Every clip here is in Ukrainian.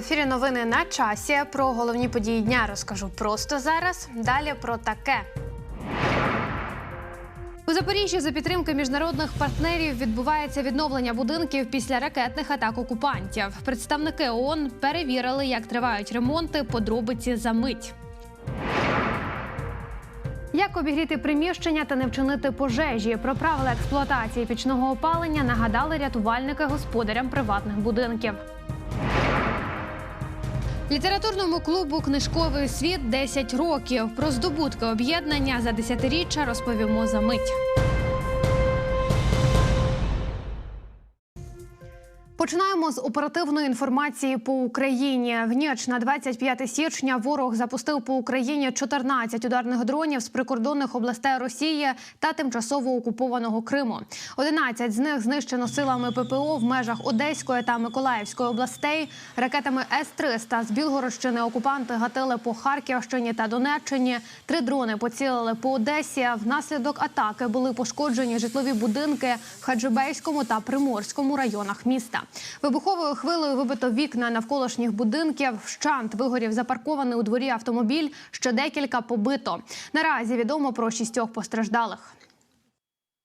Ефірі. Новини на часі. Про головні події дня розкажу просто зараз. Далі про таке. У Запоріжжі за підтримки міжнародних партнерів відбувається відновлення будинків після ракетних атак окупантів. Представники ООН перевірили, як тривають ремонти. Подробиці за мить. Як обігріти приміщення та не вчинити пожежі? Про правила експлуатації пічного опалення нагадали рятувальники господарям приватних будинків. Літературному клубу Книжковий світ 10 років. Про здобутки об'єднання за десятиріччя розповімо за мить. Починаємо з оперативної інформації по Україні. В ніч на 25 січня ворог запустив по Україні 14 ударних дронів з прикордонних областей Росії та тимчасово окупованого Криму. 11 з них знищено силами ППО в межах Одеської та Миколаївської областей. Ракетами С-300 з Білгородщини окупанти гатили по Харківщині та Донеччині. Три дрони поцілили по Одесі. Внаслідок атаки були пошкоджені житлові будинки в Хаджибейському та Приморському районах міста. Вибуховою хвилею вибито вікна навколишніх будинків. Вщант вигорів запаркований у дворі автомобіль. Ще декілька побито. Наразі відомо про шістьох постраждалих.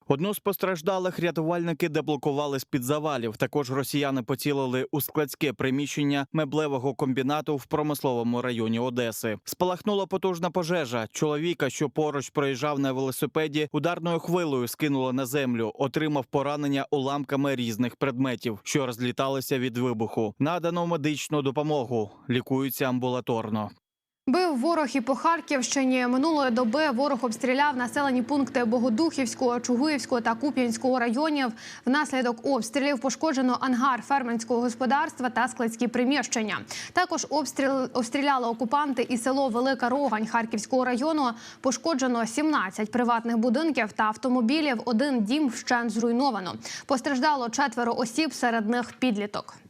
Одну з постраждалих рятувальники деблокували з під завалів. Також росіяни поцілили у складське приміщення меблевого комбінату в промисловому районі Одеси. Спалахнула потужна пожежа. Чоловіка, що поруч проїжджав на велосипеді, ударною хвилею скинуло на землю. Отримав поранення уламками різних предметів, що розліталися від вибуху. Надано медичну допомогу. Лікуються амбулаторно. Бив ворог і по Харківщині. Минулої доби ворог обстріляв населені пункти Богодухівського, Чугуївського та Куп'янського районів. Внаслідок обстрілів пошкоджено ангар фермерського господарства та складські приміщення. Також обстріл обстріляли окупанти і село Велика Рогань Харківського району. Пошкоджено 17 приватних будинків та автомобілів. Один дім вщент зруйновано. Постраждало четверо осіб, серед них підліток.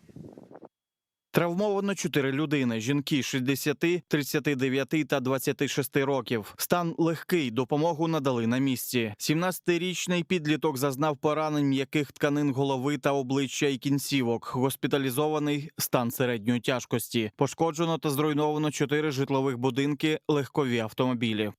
Травмовано чотири людини: жінки 60, 39 та 26 років. Стан легкий. Допомогу надали на місці. 17-річний підліток зазнав поранень м'яких тканин голови та обличчя і кінцівок. Госпіталізований стан середньої тяжкості. Пошкоджено та зруйновано чотири житлових будинки, легкові автомобілі.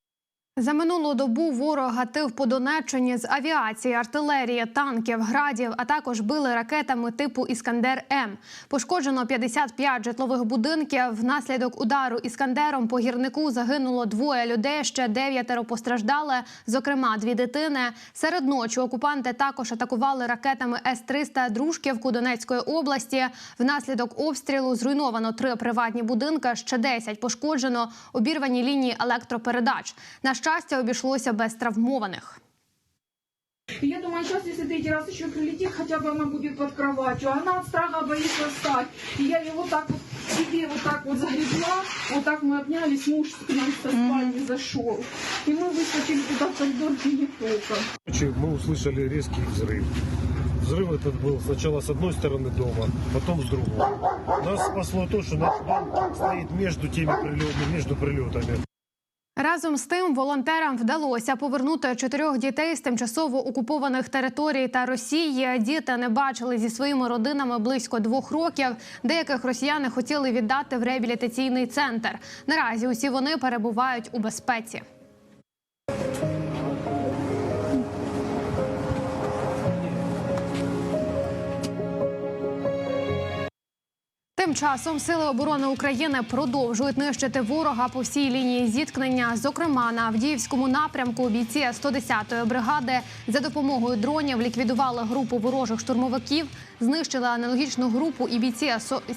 За минулу добу ворог гатив по Донеччині з авіації, артилерії, танків, градів, а також били ракетами типу Іскандер М. Пошкоджено 55 житлових будинків. Внаслідок удару іскандером по гірнику загинуло двоє людей. Ще дев'ятеро постраждали, зокрема дві дитини. Серед ночі окупанти також атакували ракетами С-300 Дружківку Донецької області. Внаслідок обстрілу зруйновано три приватні будинки. Ще 10 пошкоджено, обірвані лінії електропередач. На щастя, обійшлося без травмованих. И я думаю, сейчас, если третий раз еще прилетит, хотя бы она будет под кроватью. Она от страха боится встать. И я ее вот так вот себе вот так вот загребла. Вот так мы обнялись, муж к нам со спальни зашел. И мы выскочили туда в коридор гинеколога. Ночью мы услышали резкий взрыв. Взрыв этот был сначала с одной стороны дома, потом с другой. Нас спасло то, что наш дом стоит между теми прилетами, между прилетами. Разом з тим волонтерам вдалося повернути чотирьох дітей з тимчасово окупованих територій та Росії. Діти не бачили зі своїми родинами близько двох років. Деяких росіяни хотіли віддати в реабілітаційний центр. Наразі усі вони перебувають у безпеці. Тим часом сили оборони України продовжують нищити ворога по всій лінії зіткнення. Зокрема, на Авдіївському напрямку бійці 110-ї бригади за допомогою дронів ліквідували групу ворожих штурмовиків, знищили аналогічну групу і бійці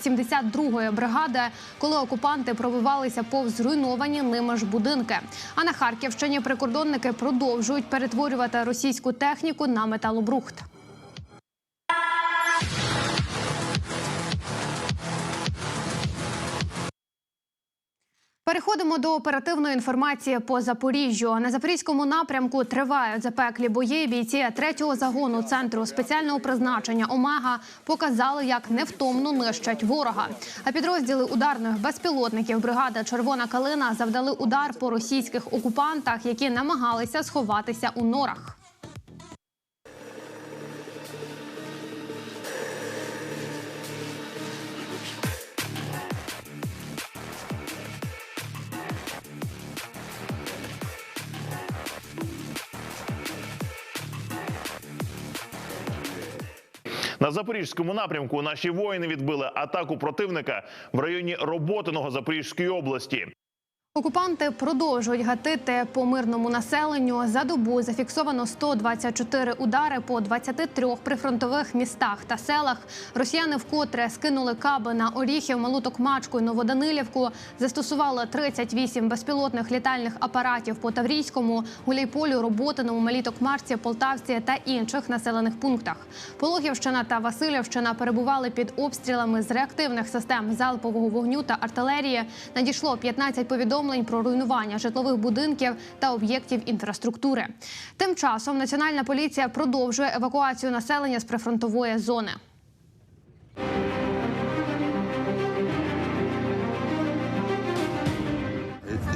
72-ї бригади, коли окупанти пробивалися повз зруйновані ними ж будинки. А на Харківщині прикордонники продовжують перетворювати російську техніку на металобрухт. Переходимо до оперативної інформації по Запоріжжю. На запорізькому напрямку тривають запеклі бої. Бійці третього загону центру спеціального призначення Омега показали, як невтомно нищать ворога. А підрозділи ударних безпілотників бригади Червона калина завдали удар по російських окупантах, які намагалися сховатися у норах. На запорізькому напрямку наші воїни відбили атаку противника в районі Роботиного Запорізької області. Окупанти продовжують гатити по мирному населенню. За добу зафіксовано 124 удари по 23 прифронтових містах та селах. Росіяни вкотре скинули каби на Оріхів, Малу Токмачку і Новоданилівку. Застосували 38 безпілотних літальних апаратів по Таврійському, Гуляйполю, Роботиному, Малій Токмачці, Полтавці та інших населених пунктах. Пологівщина та Васильівщина перебували під обстрілами з реактивних систем залпового вогню та артилерії. Надійшло 15 повідомлень про руйнування житлових будинків та об'єктів інфраструктури. Тим часом Національна поліція продовжує евакуацію населення з прифронтової зони.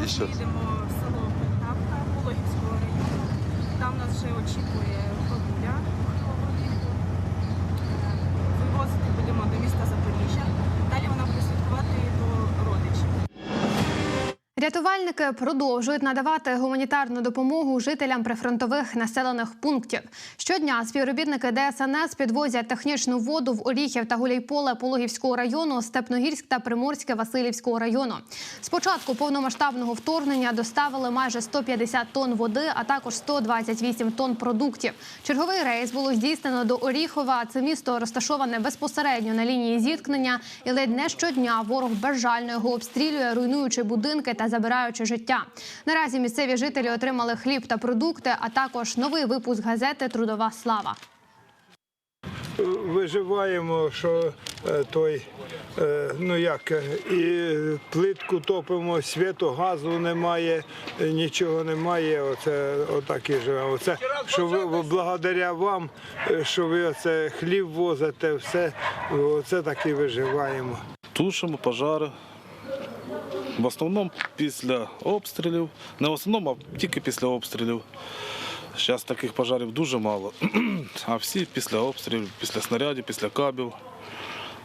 І що? Їдемо в село Полтавка Пологівського району. Там нас вже очікує бабуля хворого віку. Е, Вивозити будемо до міста Запоріжжя. Далі вона буде слідкувати до родичів. Рятувальники продовжують надавати гуманітарну допомогу жителям прифронтових населених пунктів. Щодня співробітники ДСНС підвозять технічну воду в Оріхів та Гуляйполе Пологівського району, Степногірськ та Приморське Васильівського району. З початку повномасштабного вторгнення доставили майже 150 тонн води, а також 128 тонн продуктів. Черговий рейс було здійснено до Оріхова. Це місто розташоване безпосередньо на лінії зіткнення, і ледь не щодня ворог безжально його обстрілює, руйнуючи будинки та забираючи життя. Наразі місцеві жителі отримали хліб та продукти, а також новий випуск газети Трудова слава. виживаємо, що е, той, е, ну як, е, і плитку топимо, світу, газу немає, нічого немає. Оце отак і живемо. Оце, що ви благодаря вам, що ви оце хліб возите, все, оце так і виживаємо. Тушимо пожари. В основному після обстрілів. Не в основному, а тільки після обстрілів. Зараз таких пожарів дуже мало. А всі після обстрілів, після снарядів, після кабів.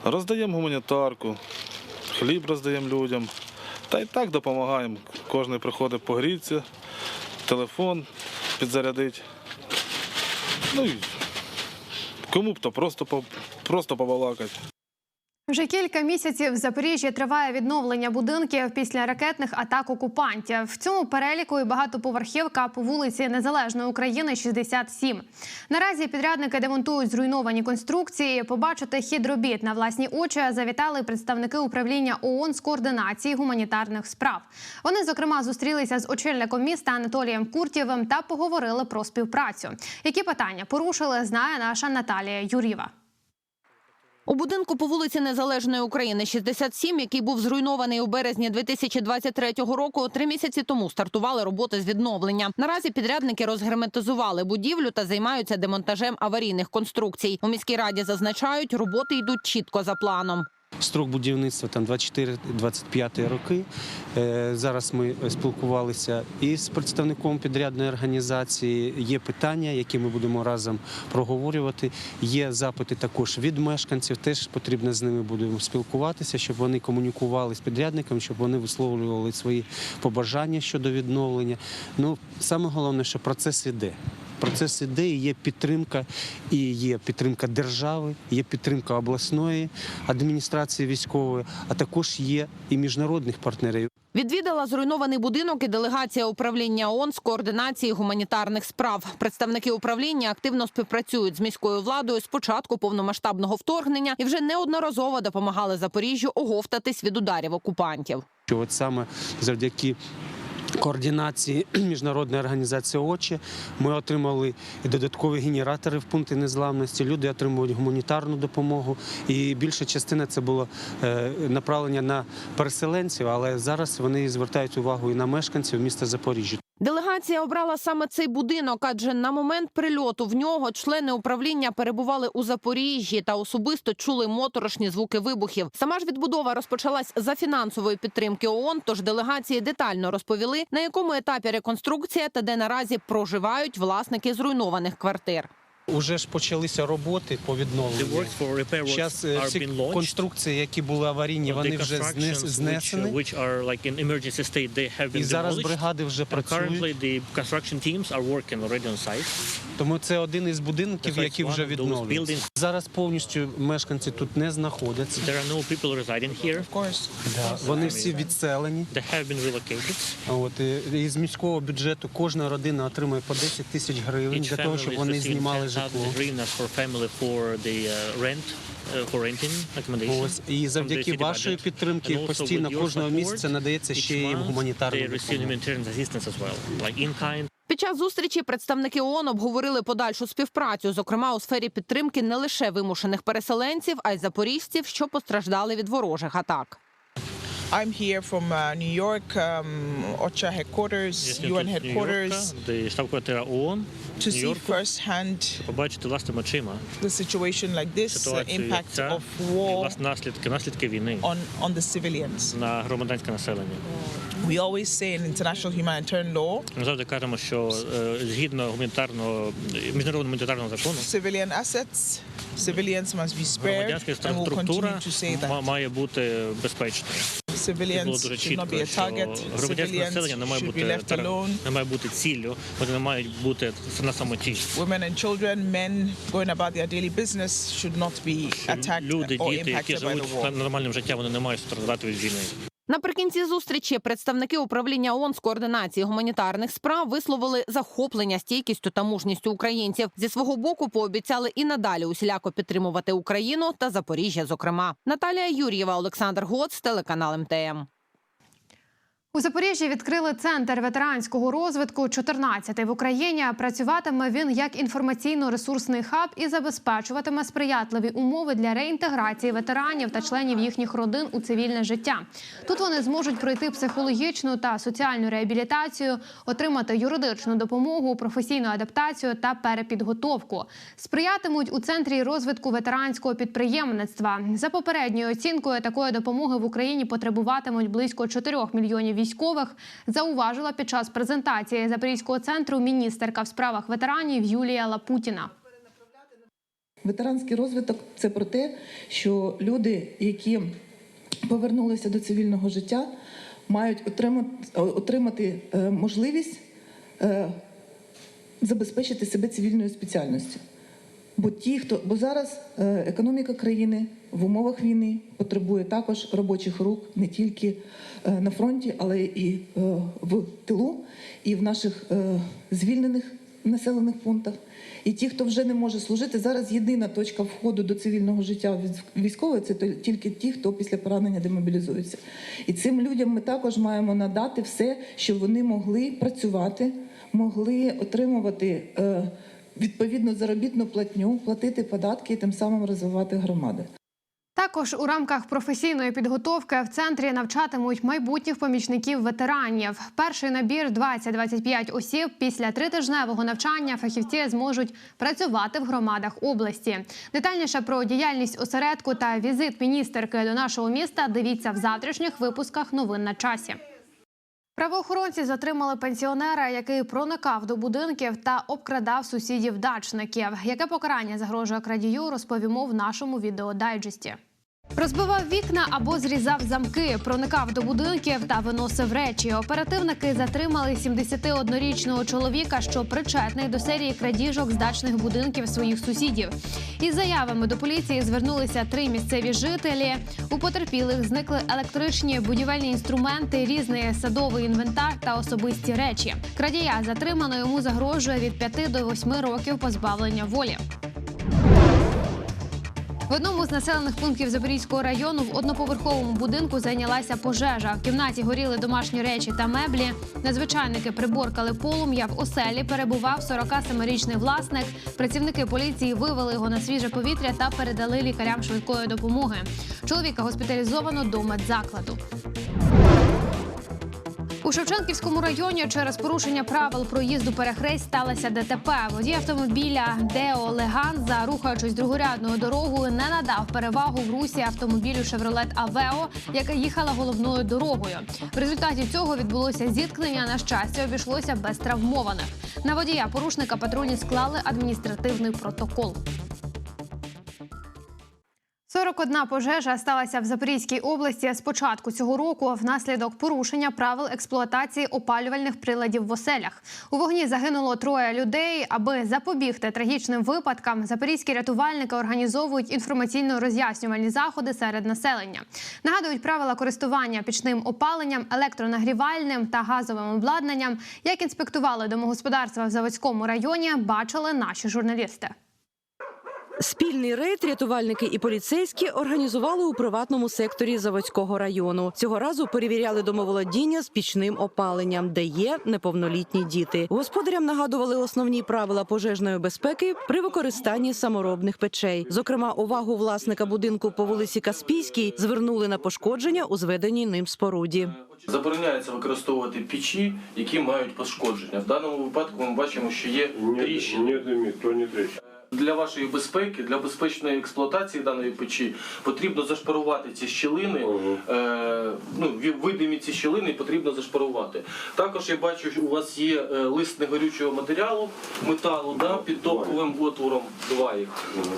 Роздаємо гуманітарку, хліб роздаємо людям. Та й так допомагаємо. Кожен приходить погріться, телефон підзарядить. Ну кому б то просто, просто побалакати. Вже кілька місяців в Запоріжжі триває відновлення будинків після ракетних атак окупантів. В цьому переліку і багатоповерхівка по вулиці Незалежної України 67. Наразі підрядники демонтують зруйновані конструкції. Побачити хід робіт на власні очі завітали представники управління ООН з координації гуманітарних справ. Вони зокрема зустрілися з очільником міста Анатолієм Куртєвим та поговорили про співпрацю. Які питання порушили, знає наша Наталія Юріва. У будинку по вулиці Незалежної України 67, який був зруйнований у березні 2023 року, три місяці тому стартували роботи з відновлення. Наразі підрядники розгерметизували будівлю та займаються демонтажем аварійних конструкцій. У міській раді зазначають, роботи йдуть чітко за планом. Строк будівництва там 24-25 роки. Е, Зараз ми спілкувалися із представником підрядної організації. Є питання, які ми будемо разом проговорювати. Є запити також від мешканців. Теж потрібно з ними будемо спілкуватися, щоб вони комунікували з підрядником, щоб вони висловлювали свої побажання щодо відновлення. Ну саме головне, що процес іде. Процес іде, і є підтримка, і є підтримка держави, є підтримка обласної адміністрації військової, а також є і міжнародних партнерів. Відвідала зруйнований будинок і делегація управління ООН з координації гуманітарних справ. Представники управління активно співпрацюють з міською владою з початку повномасштабного вторгнення і вже неодноразово допомагали Запоріжжю оговтатись від ударів окупантів. Що от саме завдяки координації міжнародної організації ОЧі ми отримали додаткові генератори в пункти незламності. Люди отримують гуманітарну допомогу. І більша частина це було е, направлення на переселенців, але зараз вони звертають увагу і на мешканців міста Запоріжжя. Делегація обрала саме цей будинок, адже на момент прильоту в нього члени управління перебували у Запоріжжі та особисто чули моторошні звуки вибухів. Сама ж відбудова розпочалась за фінансової підтримки ООН, Тож делегації детально розповіли, на якому етапі реконструкція та де наразі проживають власники зруйнованих квартир. Уже ж почалися роботи по відновленню. Зараз всі конструкції, які були аварійні, вони вже знесені. have been І зараз бригади вже працюють. Тому це один із будинків, які вже відновлені. Зараз повністю мешканці тут не знаходяться. Да, Вони всі відселені. От і із міського бюджету кожна родина отримує по 10 тисяч гривень для того, щоб вони знімали 10,000 житло. Hryvnias for family for the uh, rent, uh. Ось і завдяки вашої підтримки постійно кожного support, місяця надається ще month гуманітарна допомога. humanitarian assistance as well, like in kind. Під час зустрічі представники ООН обговорили подальшу співпрацю, зокрема у сфері підтримки не лише вимушених переселенців, а й запоріжців, що постраждали від ворожих атак. I'm here from uh, New York, um, OCHA headquarters, UN headquarters, штаб-квартира ООН, to see firsthand побачити власними очима the situation like this, the impact ця, of і war власне наслідки, наслідки війни on, on the civilians. на громадянське населення. We always say in international humanitarian law, Ми завжди кажемо, що е, згідно гуманітарного міжнародного гуманітарного закону civilian assets, civilians must be spared, громадянська and we'll структура continue to say that. має бути безпечною. Це було дуже чітко, що громадянське населення не має бути не має бути ціллю, вони не мають бути на самоті. Women and children, men going about their daily business should not be attacked Люди, діти, які живуть нормальним життям, вони не мають страждати від війни. Наприкінці зустрічі представники управління ООН з координації гуманітарних справ висловили захоплення стійкістю та мужністю українців. Зі свого боку пообіцяли і надалі усіляко підтримувати Україну та Запоріжжя. Зокрема, Наталія Юр'єва, Олександр Гоц, телеканал МТМ. У Запоріжжі відкрили центр ветеранського розвитку 14-й в Україні. Працюватиме він як інформаційно-ресурсний хаб і забезпечуватиме сприятливі умови для реінтеграції ветеранів та членів їхніх родин у цивільне життя. Тут вони зможуть пройти психологічну та соціальну реабілітацію, отримати юридичну допомогу, професійну адаптацію та перепідготовку. Сприятимуть у центрі розвитку ветеранського підприємництва. За попередньою оцінкою такої допомоги в Україні потребуватимуть близько 4 мільйонів військових. Зауважила під час презентації Запорізького центру міністерка в справах ветеранів Юлія Лапутіна. Ветеранський розвиток це про те, що люди, які повернулися до цивільного життя, мають отримати, отримати е, можливість е, забезпечити себе цивільною спеціальністю. Бо ті, хто бо зараз е, економіка країни в умовах війни потребує також робочих рук не тільки е, на фронті, але і е, в тилу, і в наших звільнених населених пунктах. І ті, хто вже не може служити, зараз єдина точка входу до цивільного життя військової це тільки ті, хто після поранення демобілізується. І цим людям ми також маємо надати все, щоб вони могли працювати, могли отримувати відповідну заробітну платню, платити податки і тим самим розвивати громади. Також у рамках професійної підготовки в центрі навчатимуть майбутніх помічників ветеранів. Перший набір 20-25 осіб. Після тритижневого навчання фахівці зможуть працювати в громадах області. Детальніше про діяльність осередку та візит міністерки до нашого міста. Дивіться в завтрашніх випусках новин на часі. Правоохоронці затримали пенсіонера, який проникав до будинків та обкрадав сусідів-дачників. Яке покарання загрожує крадію, розповімо в нашому відеодайджесті. Розбивав вікна або зрізав замки, проникав до будинків та виносив речі. Оперативники затримали 71-річного чоловіка, що причетний до серії крадіжок з дачних будинків своїх сусідів. Із заявами до поліції звернулися три місцеві жителі. У потерпілих зникли електричні будівельні інструменти, різний садовий інвентар та особисті речі. Крадія затримано йому загрожує від 5 до 8 років позбавлення волі. В одному з населених пунктів Запорізького району в одноповерховому будинку зайнялася пожежа. В кімнаті горіли домашні речі та меблі. Надзвичайники приборкали полум'я. В оселі перебував 47-річний власник. Працівники поліції вивели його на свіже повітря та передали лікарям швидкої допомоги. Чоловіка госпіталізовано до медзакладу. У Шевченківському районі через порушення правил проїзду перехресть сталося ДТП. Водій автомобіля Део Леганза, рухаючись другорядною дорогою, не надав перевагу в русі автомобілю Шевролет Авео, яка їхала головною дорогою. В результаті цього відбулося зіткнення. На щастя, обійшлося без травмованих. На водія порушника патрульні склали адміністративний протокол. 41 пожежа сталася в Запорізькій області з початку цього року внаслідок порушення правил експлуатації опалювальних приладів в оселях. У вогні загинуло троє людей. Аби запобігти трагічним випадкам, запорізькі рятувальники організовують інформаційно-роз'яснювальні заходи серед населення. Нагадують правила користування пічним опаленням, електронагрівальним та газовим обладнанням. Як інспектували домогосподарства в Заводському районі, бачили наші журналісти. Спільний рейд рятувальники і поліцейські організували у приватному секторі Заводського району. Цього разу перевіряли домоволодіння з пічним опаленням, де є неповнолітні діти. Господарям нагадували основні правила пожежної безпеки при використанні саморобних печей. Зокрема, увагу власника будинку по вулиці Каспійській звернули на пошкодження у зведеній ним споруді. Забороняється використовувати печі, які мають пошкодження. В даному випадку ми бачимо, що є тріщини. ніхто не трещит. Для вашої безпеки, для безпечної експлуатації даної печі потрібно зашпарувати ці щілини. Е, ну, видимі ці щілини потрібно зашпарувати. Також я бачу, що у вас є е, лист негорючого матеріалу, металу да, під топовим отвором. Два їх.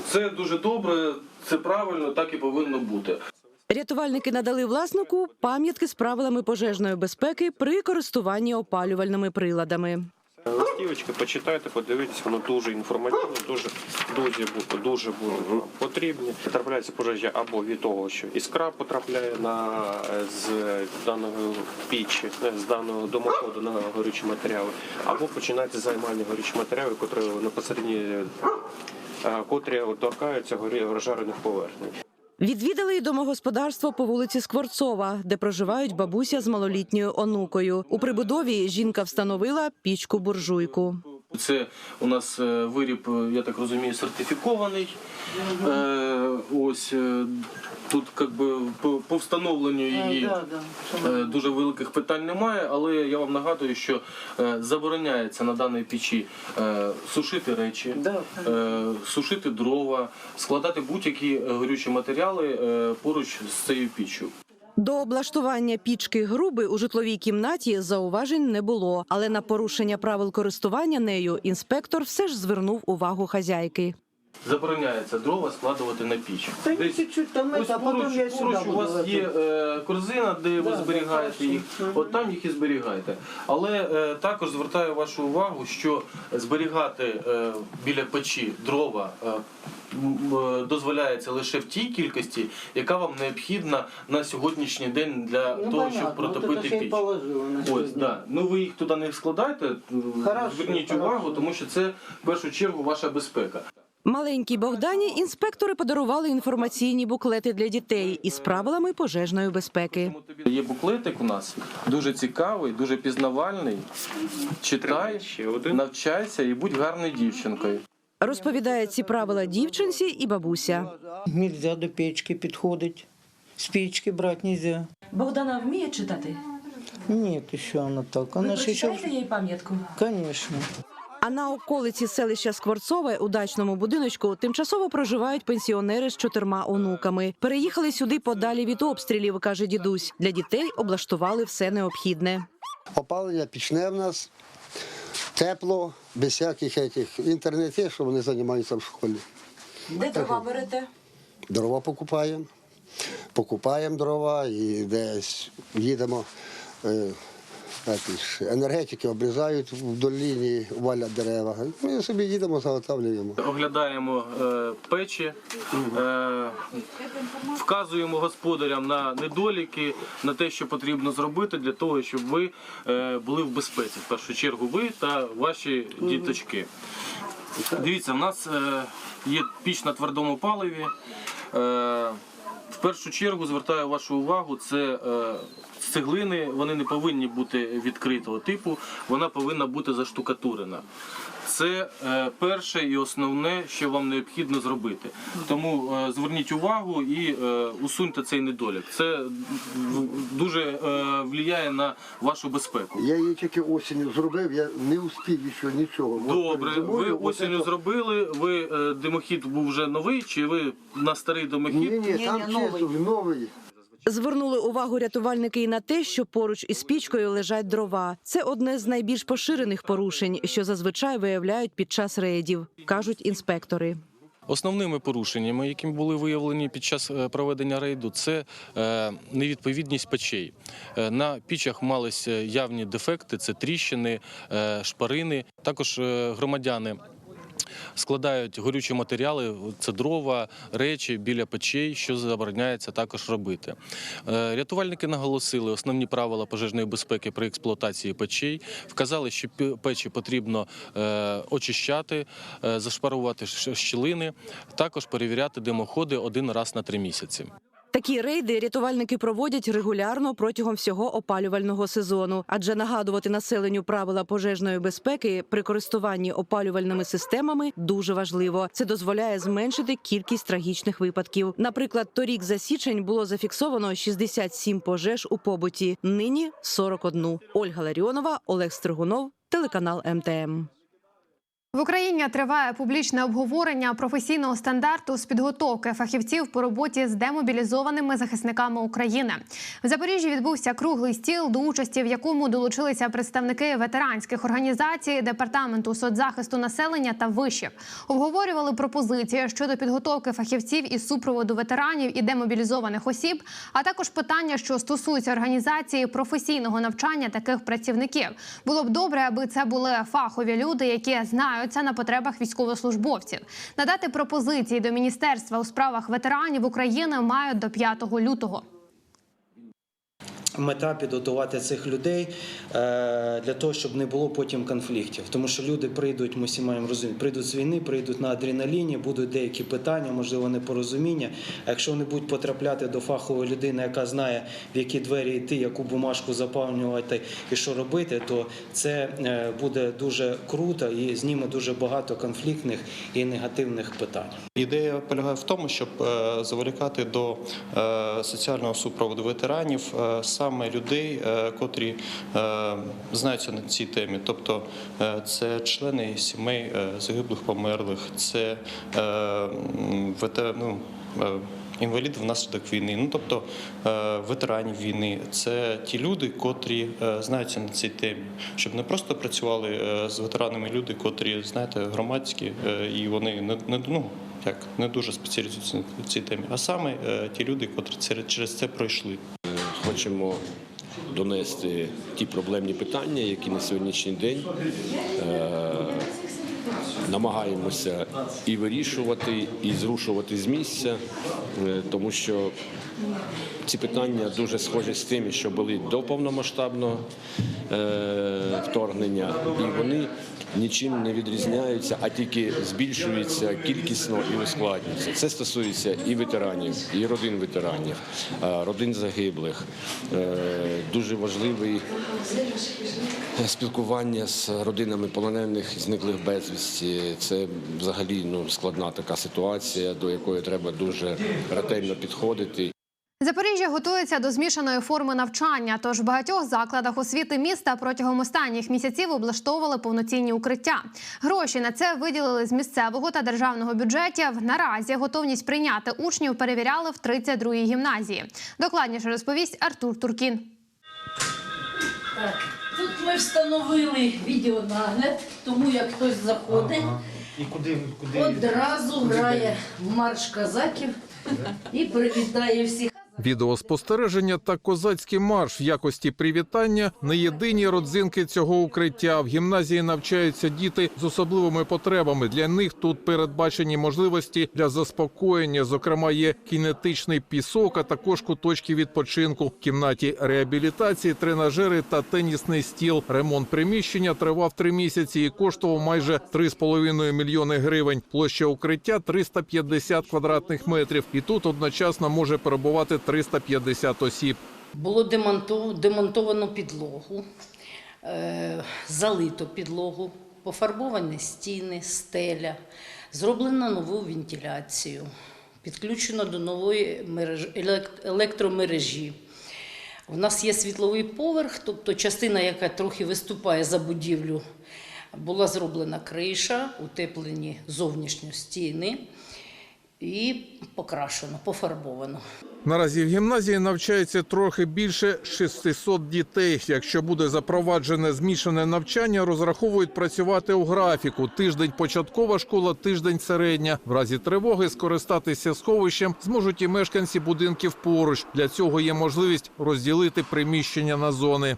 Це дуже добре, це правильно, так і повинно бути. Рятувальники надали власнику пам'ятки з правилами пожежної безпеки при користуванні опалювальними приладами. Листівочки, почитайте, подивіться, воно дуже інформативно, дуже дуже, дуже буде потрібні. Трапляється пожежа або від того, що іскра потрапляє на з даної пічі, е, з даного домоходу на горючі матеріали, або починається займання горючі матеріали, котрі непосередньо е, котрі торкаються розжарених поверхнень. Відвідали й домогосподарство по вулиці Скворцова, де проживають бабуся з малолітньою онукою. У прибудові жінка встановила пічку-буржуйку. Це у нас е, виріб, е, я так розумію, сертифікований. Е, Ось е, тут как би, по, по встановленню її е, дуже великих питань немає, але я вам нагадую, що е, забороняється на даній печі е, сушити речі, е, сушити дрова, складати будь-які е, горючі матеріали е, поруч з цією піччю. До облаштування пічки груби у житловій кімнаті зауважень не було, але на порушення правил користування нею інспектор все ж звернув увагу хазяйки. Забороняється дрова складувати на піч. Та Десь чуть-чуть там Ось а поруч, я поруч у вас є е, корзина, де ви Да, да, зберігаєте хорошо. їх. От там їх і зберігайте. Але е, також звертаю вашу увагу, що зберігати е, біля печі дрова. е, м, е, Дозволяється лише в тій кількості, яка вам необхідна на сьогоднішній день для Ну, того, понятно, щоб вот протопити это ж я и піч. положила на Ось, сегодня. да. Ну ви їх туди не складайте. Хорошо, Зверніть хорошо. увагу, тому що це в першу чергу ваша безпека. Маленькій Богдані інспектори подарували інформаційні буклети для дітей із правилами пожежної безпеки. Є буклетик у нас дуже цікавий, дуже пізнавальний. Читай, навчайся і будь гарною дівчинкою. Розповідає ці правила дівчинці і бабуся. Нельзя до печки підходить. З печки брати нельзя. Богдана вміє читати? Нет, еще она так. Ви Она же еще... прочитаєте їй пам'ятку? Конечно. А на околиці селища Скворцове у дачному будиночку тимчасово проживають пенсіонери з чотирма онуками. Переїхали сюди подалі від обстрілів, каже дідусь. Для дітей облаштували все необхідне. Опалення пічне в нас, тепло, без всяких этих. Інтернет є, що вони займаються в школі. Де дрова берете? Дрова покупаємо, покупаємо дрова і десь їдемо. Енергетики обрізають вдоль лінії, валять дерева. Ми собі їдемо, заготовлюємо. Оглядаємо е, печі, е, вказуємо господарям на недоліки, на те, що потрібно зробити для того, щоб ви е, були в безпеці. В першу чергу ви та ваші діточки. Дивіться, в нас е, є піч на твердому паливі. Е, в першу чергу звертаю вашу увагу, це е, цеглини, вони не повинні бути відкритого типу, вона повинна бути заштукатурена. Це е, перше і основне, що вам необхідно зробити. Тому е, зверніть увагу і е, усуньте цей недолік. Це дуже впливає на вашу безпеку. Я її тільки осінню зробив, я не успів ще нічого. Добре, ви осінню зробили. Ви димохід був вже новий, чи ви на старий димохід? Ні, ні, там чисто, новий. Звернули увагу рятувальники і на те, що поруч із пічкою лежать дрова. Це одне з найбільш поширених порушень, що зазвичай виявляють під час рейдів, кажуть інспектори. Основними порушеннями, які були виявлені під час е, проведення рейду, це е, невідповідність печей. Е, На пічах малися явні дефекти: це тріщини, шпарини. Також громадяни. Складають горючі матеріали, це дрова, речі біля печей, що забороняється також робити. Е, Рятувальники наголосили основні правила пожежної безпеки при експлуатації печей, вказали, що печі потрібно е, очищати, е, зашпарувати щілини, також перевіряти димоходи один раз на три місяці. Такі рейди рятувальники проводять регулярно протягом всього опалювального сезону, адже нагадувати населенню правила пожежної безпеки при користуванні опалювальними системами дуже важливо. Це дозволяє зменшити кількість трагічних випадків. Наприклад, торік за січень було зафіксовано 67 пожеж у побуті. Нині 41. Ольга Ларіонова, Олег Стригунов, телеканал МТМ. В Україні триває публічне обговорення професійного стандарту з підготовки фахівців по роботі з демобілізованими захисниками України. В Запоріжжі відбувся круглий стіл, до участі в якому долучилися представники ветеранських організацій, департаменту соцзахисту населення та вишів. Обговорювали пропозиції щодо підготовки фахівців із супроводу ветеранів і демобілізованих осіб, а також питання, що стосуються організації професійного навчання таких працівників. Було б добре, аби це були фахові люди, які знаються на потребах військовослужбовців. Надати пропозиції до міністерства у справах ветеранів України мають до 5 лютого. Мета підготувати цих людей е, для того, щоб не було потім конфліктів. Тому що люди прийдуть, ми всі маємо розуміти, прийдуть з війни, прийдуть на адреналіні, будуть деякі питання, можливо, непорозуміння. А якщо вони будуть потрапляти до фахової людини, яка знає, в які двері йти, яку бумажку заповнювати і що робити, то це е, буде дуже круто і зніме дуже багато конфліктних і негативних питань. Ідея полягає в тому, щоб е, заволікати до соціального супроводу ветеранів е, саме людей, е, котрі е, знаються на цій темі. Тобто е, це члени сімей загиблих померлих, це ну, Інвалідів внаслідок війни, ну тобто ветеранів війни, це ті люди, котрі знаються на цій темі, щоб не просто працювали з ветеранами люди, котрі знаєте, громадські, і вони не, ну як не дуже спеціалізуються на цій темі, а саме ті люди, котрі через це пройшли. Хочемо донести ті проблемні питання, які на сьогоднішній день е, намагаємося і вирішувати, і зрушувати з місця, е, тому що ці питання дуже схожі з тими, що були до повномасштабного е, вторгнення, і вони нічим не відрізняються, а тільки збільшуються кількісно і ускладнюються. Це стосується і ветеранів, і родин ветеранів, е, родин загиблих. Е, Дуже важливий спілкування з родинами полонених зниклих безвісті. Це взагалі ну, складна така ситуація, до якої треба дуже ретельно підходити. Запоріжжя готується до змішаної форми навчання. Тож в багатьох закладах освіти міста протягом останніх місяців облаштовували повноцінні укриття. Гроші на це виділили з місцевого та державного бюджетів. Наразі готовність прийняти учнів перевіряли в 32-й гімназії. Докладніше розповість Артур Туркін. Так, тут ми встановили відеонагляд, тому як хтось заходить, І куди, куди одразу грає марш казаків і привітає всіх. Відеоспостереження та козацький марш в якості привітання не єдині родзинки цього укриття. В гімназії навчаються діти з особливими потребами. Для них тут передбачені можливості для заспокоєння. Зокрема, є кінетичний пісок, а також куточки відпочинку. В кімнаті реабілітації, тренажери та тенісний стіл. Ремонт приміщення тривав три місяці і коштував майже 3,5 мільйони гривень. Площа укриття 350 квадратних метрів. І тут одночасно може перебувати 350 осіб. Було демонтовано підлогу, е, залито підлогу, пофарбовані стіни, стеля, зроблено нову вентиляцію, підключено до нової електромережі. У нас є світловий поверх, тобто частина, яка трохи виступає за будівлю, була зроблена криша, утеплені зовнішньо стіни. і покрашено, пофарбовано. Наразі в гімназії навчається трохи більше 600 дітей. Якщо буде запроваджене змішане навчання, розраховують працювати у графіку: тиждень початкова школа, тиждень середня. В разі тривоги скористатися сховищем зможуть і мешканці будинків поруч. Для цього є можливість розділити приміщення на зони.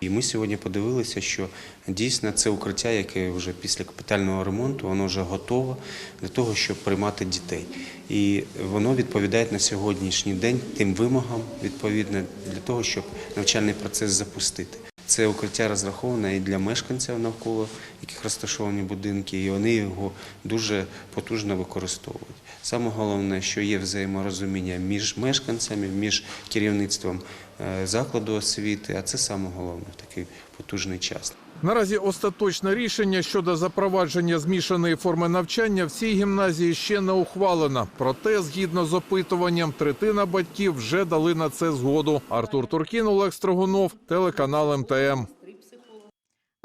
І ми сьогодні подивилися, що дійсно це укриття, яке вже після капітального ремонту, воно вже готове для того, щоб приймати дітей. І воно відповідає на сьогоднішній день тим вимогам, відповідно для того, щоб навчальний процес запустити. Це укриття розраховане і для мешканців навколо яких розташовані будинки, і вони його дуже потужно використовують. Саме головне, що є взаєморозуміння між мешканцями, між керівництвом е, закладу освіти, а це саме головне в такий потужний час. Наразі остаточне рішення щодо запровадження змішаної форми навчання в цій гімназії ще не ухвалено. Проте, згідно з опитуванням, третина батьків вже дали на це згоду. Артур Туркін, Олег Строгунов, телеканал МТМ.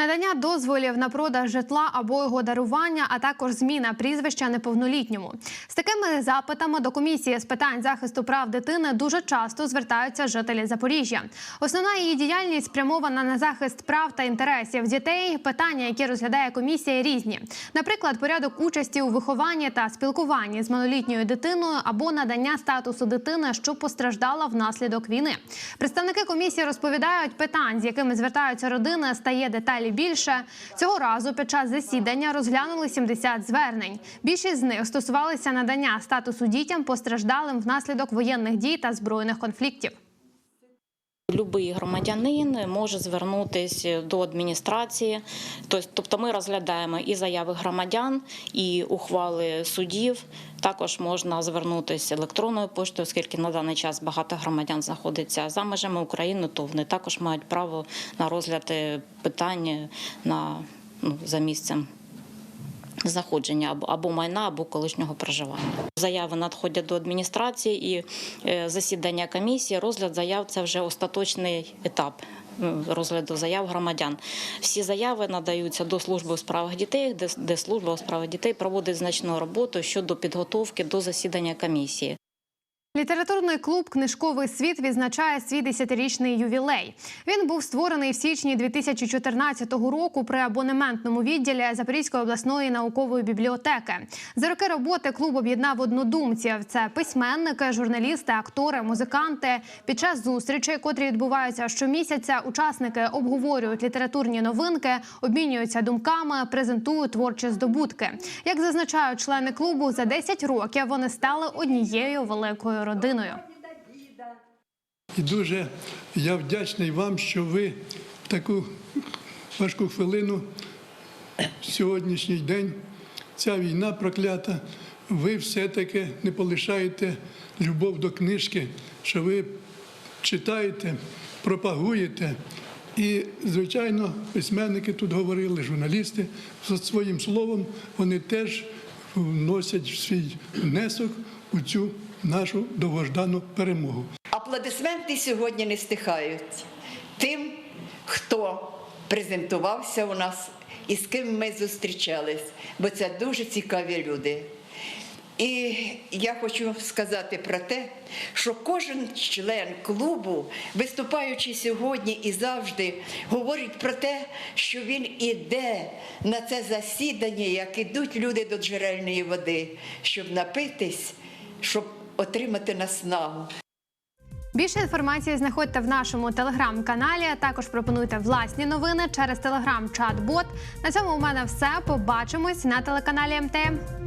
Надання дозволів на продаж житла або його дарування, а також зміна прізвища неповнолітньому. З такими запитами до комісії з питань захисту прав дитини дуже часто звертаються жителі Запоріжжя. Основна її діяльність спрямована на захист прав та інтересів дітей. Питання, які розглядає комісія, різні. Наприклад, порядок участі у вихованні та спілкуванні з малолітньою дитиною або надання статусу дитини, що постраждала внаслідок війни. Представники комісії розповідають, питань, з якими звертаються родини, стає деталі більше. Цього разу під час засідання розглянули 70 звернень. Більшість з них стосувалися надання статусу дітям, постраждалим внаслідок воєнних дій та збройних конфліктів. Любий громадянин може звернутися до адміністрації. Тобто ми розглядаємо і заяви громадян, і ухвали судів. Також можна звернутися електронною поштою, оскільки на даний час багато громадян знаходиться за межами України, то вони також мають право на розгляд е, питань на, ну, за місцем знаходження або, або майна, або колишнього проживання. Заяви надходять до адміністрації і е, засідання комісії. Розгляд заяв це вже остаточний етап. Розгляду заяв громадян. Всі заяви надаються до служби у справах дітей, де служба у справах дітей проводить значну роботу щодо підготовки до засідання комісії. Літературний клуб Книжковий світ відзначає свій 10-річний ювілей. Він був створений в січні 2014 року при абонементному відділі Запорізької обласної наукової бібліотеки. За роки роботи клуб об'єднав однодумців: це письменники, журналісти, актори, музиканти. Під час зустрічей, котрі відбуваються щомісяця, учасники обговорюють літературні новинки, обмінюються думками, презентують творчі здобутки. Як зазначають члени клубу, за 10 років вони стали однією великою родиною. І дуже я вдячний вам, що ви таку важку хвилину, сьогоднішній день, ця війна проклята, ви все-таки не полишаєте любов до книжки, що ви читаєте, пропагуєте. І, звичайно, письменники тут говорили, журналісти за своїм словом, вони теж вносять свій внесок у цю нашу довгождану перемогу. Аплодисменти сьогодні не стихають тим, хто презентувався у нас і з ким ми зустрічались, бо це дуже цікаві люди. І я хочу сказати про те, що кожен член клубу, виступаючи сьогодні і завжди, говорить про те, що він іде на це засідання, як ідуть люди до джерельної води, щоб напитись, щоб отримати наснагу. Більше інформації знаходьте в нашому телеграм-каналі. Також пропонуйте власні новини через телеграм-чат-бот. На цьому у мене все. Побачимось на телеканалі МТМ.